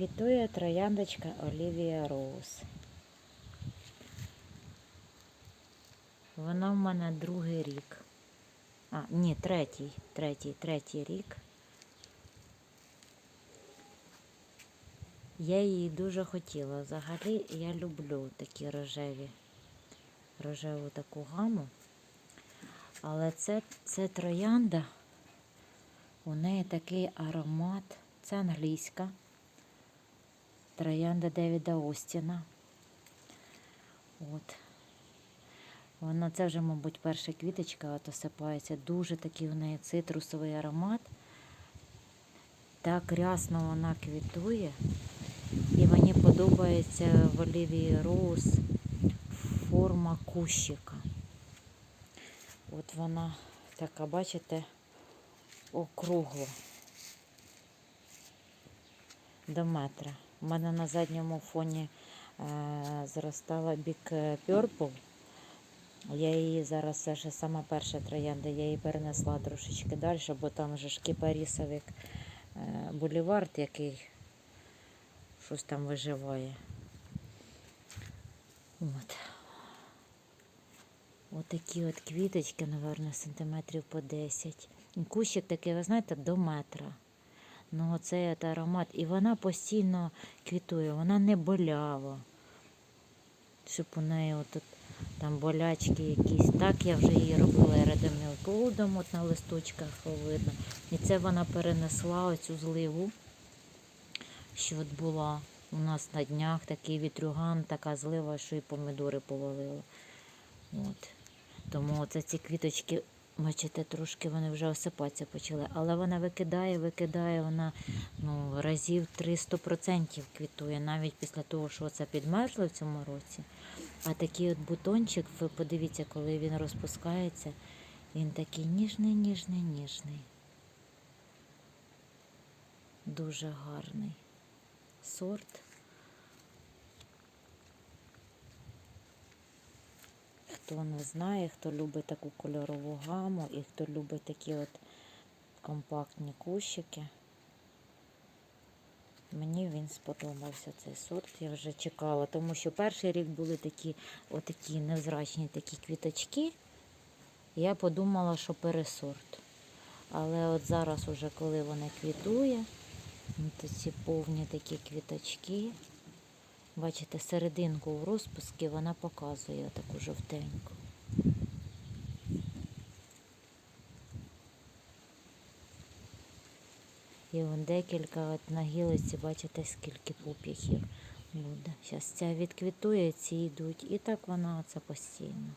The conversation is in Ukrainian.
Квітує трояндочка Олівія Роуз. Вона в мене другий рік. А, ні, третій, третій, третій рік. Я її дуже хотіла. Взагалі я люблю такі рожеві, рожеву таку гаму. Але це, це троянда. У неї такий аромат. Це англійська. Троянда Девіда Остіна. От. Вона це вже, мабуть, перша квіточка от осипається. Дуже такий у неї цитрусовий аромат. Так рясно вона квітує. І мені подобається в Олівії Роуз форма кущика. От вона така, бачите, округла до метра. У мене на задньому фоні е, зростала бік Purple. Я її зараз, це ж сама перша троянда, я її перенесла трошечки далі, бо там же ж кипарісовик е, булівард, який щось там виживає. От. Отакі от квіточки, напевно, сантиметрів по 10. І Кущик такий, ви знаєте, до метра. Ну, оцей аромат. І вона постійно квітує, вона не болява. Щоб у неї от, там болячки якісь. Так я вже її робила радомілколодом от на листочках видно. І це вона перенесла оцю зливу, що от була у нас на днях такий вітрюган, така злива, що і помідори повалило. От. Тому оце ці квіточки, бачите, трошки вони вже осипатися почали. Але вона викидає, викидає, вона ну, разів 300% квітує, навіть після того, що це підмерзло в цьому році. А такий от бутончик, ви подивіться, коли він розпускається, він такий ніжний, ніжний, ніжний. Дуже гарний сорт. Хто не знає, хто любить таку кольорову гаму і хто любить такі от компактні кущики. Мені він сподобався цей сорт. Я вже чекала, тому що перший рік були такі отакі невзрачні такі квіточки. Я подумала, що пересорт. Але от зараз, уже коли вони квітує, ці повні такі квіточки. Бачите, серединку в розпуску вона показує таку жовтеньку. І вон декілька от на гілиці, бачите, скільки пуп'яхів буде. Зараз ця відквітує, ці йдуть. І так вона оце постійно.